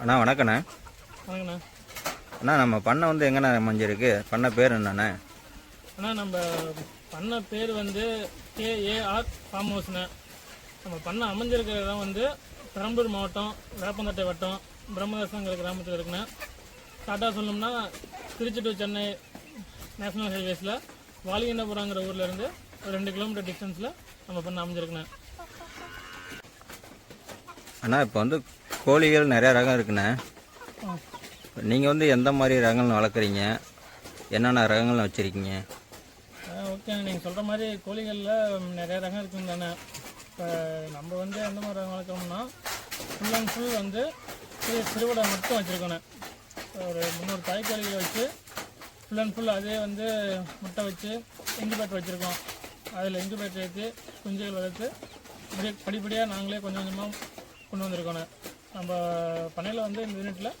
அண்ணா வணக்கண்ணே. வணக்கண்ணா. அண்ணா நம்ம பண்ணை வந்து எங்கண்ணா அமைஞ்சிருக்கு? பண்ணை பேர் என்னண்ணே? அண்ணா நம்ம பண்ண பேர் வந்து கேஏஆர் ஃபார்ம் ஹவுஸ்ண்ணே நம்ம பண்ண அமைஞ்சிருக்கிற இடம் வந்து பெரம்பலூர் மாவட்டம் வேப்பந்தட்டை வட்டம் பிரம்மதேசங்கிற கிராமத்தில் இருக்குண்ணே. ஷார்ட்டாக சொல்லணும்னா திருச்சி டு சென்னை நேஷனல் ஹைவேஸில் வாலிகண்டபுரங்கிற ஊர்ல இருந்து ஒரு ரெண்டு கிலோமீட்டர் டிஸ்டன்ஸில் நம்ம பண்ண அமைஞ்சிருக்குண்ணே. அண்ணா இப்போ வந்து கோழிகள் நிறையா ரகம் இருக்குண்ணே. நீங்கள் வந்து எந்த மாதிரி ரகங்கள் வளர்க்குறீங்க? என்னென்ன ரகங்கள் வச்சுருக்கீங்க? ஓகே நீங்கள் சொல்கிற மாதிரி கோழிகளில் நிறைய ரகம் இருக்குங்க தானே இப்போ நம்ம வந்து எந்த மாதிரி ரகம் வளர்க்குறோம்னா ஃபுல் அண்ட் ஃபுல் வந்து சிறு சிறுவடை மட்டும் வச்சுருக்கோண்ணே. ஒரு முந்நூறு தாய்க்கோழிகளை வச்சு ஃபுல் அண்ட் ஃபுல் அதே வந்து முட்டை வச்சு இன்குபேட்டர் வச்சுருக்கோம். அதில் இன்குபேட்டர் ஏற்றி குஞ்சுகள் வளர்த்து அப்படியே படிப்படியாக நாங்களே கொஞ்சம் கொஞ்சமாக கொண்டு வந்திருக்கோண்ணே. நம்ம பண்ணையில் வந்து இந்த யூனிட்டில்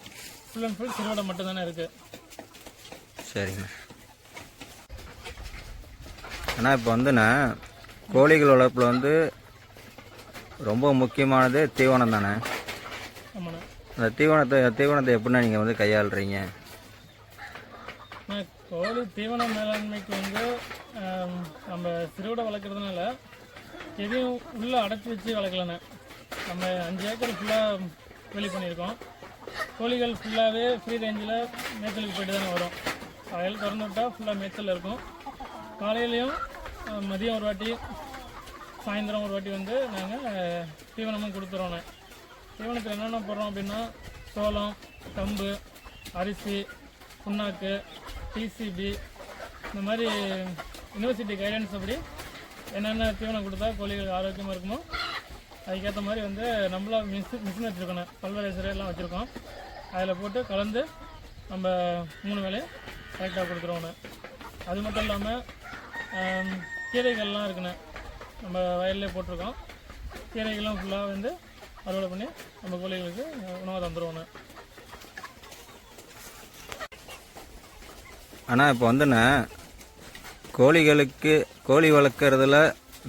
ஃபுல் அண்ட் ஃபுல் சிறுவடை மட்டும் தானே இருக்குது சரிங்கண்ணா அண்ணா இப்போ வந்துண்ணே கோழிகள் வளர்ப்பில் வந்து ரொம்ப முக்கியமானது தீவனம் தானே? ஆமாண்ணே. அந்த தீவனத்தை தீவனத்தை எப்படிண்ணா நீங்கள் வந்து கையாளுறீங்க? கோழி தீவன மேலாண்மைக்கு வந்து நம்ம சிறுவிடை வளர்க்குறதுனால எதையும் உள்ளே அடைச்சி வச்சு வளர்க்கலண்ணே. நம்ம அஞ்சு ஏக்கர் ஃபுல்லாக வெளி பண்ணியிருக்கோம். கோழிகள் ஃபுல்லாகவே ஃப்ரீ ரேஞ்சில் மேய்ச்சலுக்கு போயிட்டு தானே வரும். காலையில் திறந்து விட்டால் ஃபுல்லாக மேய்ச்சலில் இருக்கும். காலையிலையும் மதியம் ஒரு வாட்டி சாயந்தரம் ஒரு வாட்டி வந்து நாங்கள் தீவனமும் கொடுத்துருவோண்ணே தீவனத்தில் என்னென்ன போடுறோம் அப்படின்னா சோளம் கம்பு அரிசி புண்ணாக்கு டிசிபி இந்த மாதிரி யூனிவர்சிட்டி கைடன்ஸ் அப்படி என்னென்ன தீவனம் கொடுத்தா கோழிகள் ஆரோக்கியமாக இருக்குமோ அதுக்கேற்ற மாதிரி வந்து நம்மளா மிஷின் மிஷின் வச்சுருக்கோம் பல்வரைசர் எல்லாம் வச்சுருக்கோம். அதில் போட்டு கலந்து நம்ம மூணு வேலையும் கரெக்டாக கொடுத்துருவோண்ணே அது மட்டும் இல்லாமல் கீரைகள்லாம் இருக்குண்ணே நம்ம வயல்லே போட்டிருக்கோம். கீரைகளும் ஃபுல்லாக வந்து அறுவடை பண்ணி நம்ம கோழிகளுக்கு உணவாக தந்துடுவோண்ணே ஆனால் இப்போ வந்துண்ணே கோழிகளுக்கு கோழி வளர்க்குறதுல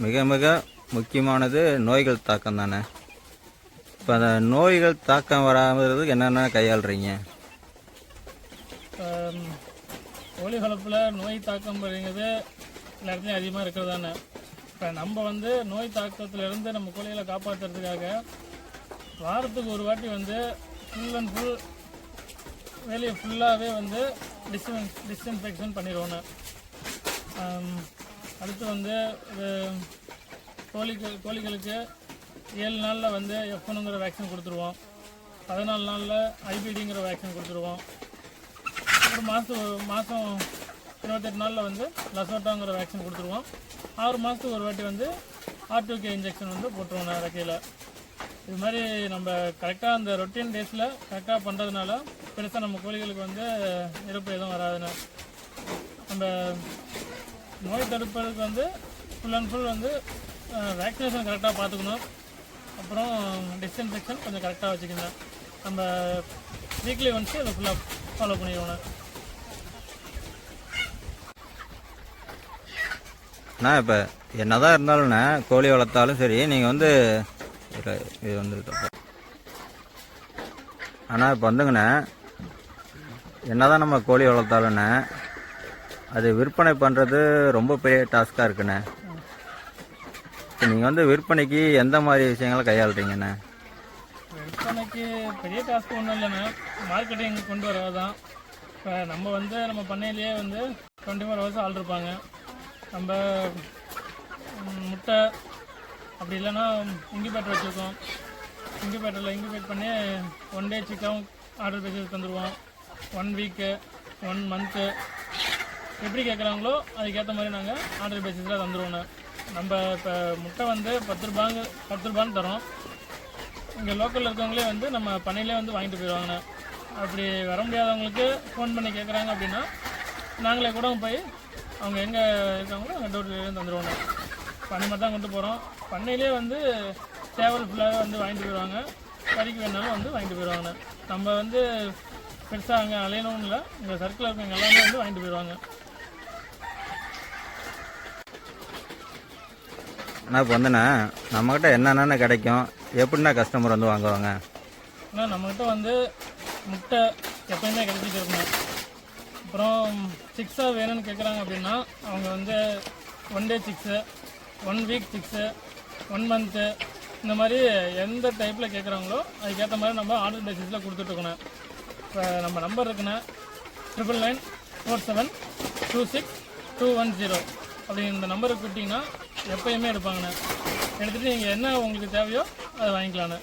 மிக மிக முக்கியமானது நோய்கள் தாக்கம் தானே. இப்போ அந்த நோய்கள் தாக்கம் வராமல் என்னென்ன கையாளுறீங்க? கோழி வளர்ப்பில் நோய் தாக்கம் அப்படிங்கிறது எல்லா இடத்துலையும் அதிகமாக இருக்கிறது தானே இப்போ நம்ம வந்து நோய் தாக்கத்திலேருந்து நம்ம கோழிகளை காப்பாற்றுறதுக்காக வாரத்துக்கு ஒரு வாட்டி வந்து ஃபுல் அண்ட் ஃபுல் வேலையை ஃபுல்லாகவே வந்து டிஸ்இன் டிஸ்இன்ஃபெக்ஷன் பண்ணிடுவோன்னு. அடுத்து வந்து கோழிகள் கோழிகளுக்கு ஏழு நாளில் வந்து எஃப்ஒனுங்கிற வேக்சின் கொடுத்துருவோம். பதினாலு நாளில் ஐபிடிங்கிற வேக்சின் கொடுத்துருவோம். ஒரு மாதம் மாதம் இருபத்தெட்டு நாளில் வந்து லசோட்டாங்கிற வேக்சின் கொடுத்துருவோம். ஆறு மாதத்துக்கு ஒரு வாட்டி வந்து ஆர்டிஓகே இன்ஜெக்ஷன் வந்து போட்டுருவோம் இறக்கையில். இது மாதிரி நம்ம கரெக்டாக அந்த ரொட்டீன் டேஸில் கரெக்டாக பண்ணுறதுனால பெருசாக நம்ம கோழிகளுக்கு வந்து இறப்பு எதுவும் வராதுன்னு. நம்ம நோய் தடுப்பதற்கு வந்து ஃபுல் அண்ட் ஃபுல் வந்து வேக்சினேஷன் கரெக்டாக பார்த்துக்கணும். அப்புறம் டிஸ்இன்ஃபெக்ஷன் கொஞ்சம் கரெக்டாக வச்சுக்கணும் நம்ம வீக்லி ஒன்ஸ் அதை ஃபுல்லாக ஃபாலோ பண்ணிடுவோம் அண்ணா இப்போ என்னதான் இருந்தாலும்ண்ணே கோழி வளர்த்தாலும் சரி நீங்கள் வந்து இது வந்துருக்கப்போ அண்ணா இப்போ வந்துங்கண்ணே என்ன தான் நம்ம கோழி வளர்த்தாலும்ண்ணே அது விற்பனை பண்ணுறது ரொம்ப பெரிய டாஸ்காக இருக்குண்ணே. நீங்கள் வந்து விற்பனைக்கு எந்த மாதிரி விஷயங்களை கையாளுறீங்கண்ணே? விற்பனைக்கு பெரிய டாஸ்க் ஒன்றும் இல்லைண்ணே. மார்க்கெட்டிங் கொண்டு வரது தான் இப்போ நம்ம வந்து நம்ம பண்ணையிலேயே வந்து டுவெண்ட்டி ஃபோர் ஹவர்ஸ் ஆள் இருப்பாங்க. நம்ம முட்டை அப்படி இல்லைன்னா இங்கிபேட்டர் வச்சுருக்கோம். இங்கிபேட்டரில் இங்கிபேட் பண்ணி ஒன் டே சிக்காவும் ஆர்டர் பேசி தந்துடுவோம் ஒன் வீக்கு ஒன் மந்த்து எப்படி கேட்குறாங்களோ அதுக்கேற்ற மாதிரி நாங்கள் ஆர்டர் பேசிஸில் தந்துடுவோண்ணே நம்ம இப்போ முட்டை வந்து பத்து ரூபாங்க பத்து ரூபான்னு தரோம். இங்கே லோக்கலில் இருக்கவங்களே வந்து நம்ம பண்ணையிலே வந்து வாங்கிட்டு போயிடுவாங்க அப்படி வர முடியாதவங்களுக்கு ஃபோன் பண்ணி கேட்குறாங்க அப்படின்னா நாங்களே கூட போய் அவங்க எங்கே இருக்காங்களோ அங்கே டோர் டெலிவரி தந்துடுவோண்ணே பண்ணை மட்டும் தான் கொண்டு போகிறோம் பண்ணையிலே வந்து சேவல் ஃபுல்லாகவே வந்து வாங்கிட்டு போயிடுவாங்க கறிக்கு வேணாலும் வந்து வாங்கிட்டு போயிடுவாங்க நம்ம வந்து பெருசாக அங்கே அலையணும்னு இல்லை. இங்கே சர்க்கிளில் இருக்கவங்க எல்லாமே வந்து வாங்கிட்டு போயிடுவாங்க அண்ணா இப்போ வந்துண்ணே நம்மக்கிட்ட என்னென்ன கிடைக்கும்? எப்படிண்ணா கஸ்டமர் வந்து வாங்குவாங்க? அண்ணா நம்மக்கிட்ட வந்து முட்டை எப்பயுமே கிடைச்சிட்டு இருக்கணும் அப்புறம் சிக்ஸாக வேணும்னு கேட்குறாங்க அப்படின்னா அவங்க வந்து one day six one week six one month இந்த மாதிரி எந்த டைப்பில் கேட்குறாங்களோ அதுக்கேற்ற மாதிரி நம்ம ஆர்டர் பேசிஸில் கொடுத்துட்ருக்கணும் இப்போ நம்ம நம்பர் இருக்குண்ணே triple nine four seven two six two one zero அப்படி இந்த நம்பருக்கு கொடுத்தீங்கன்னா எப்பயுமே எடுப்பாங்கண்ணே. எடுத்துகிட்டு நீங்கள் என்ன உங்களுக்கு தேவையோ அதை வாங்கிக்கலாண்ணே.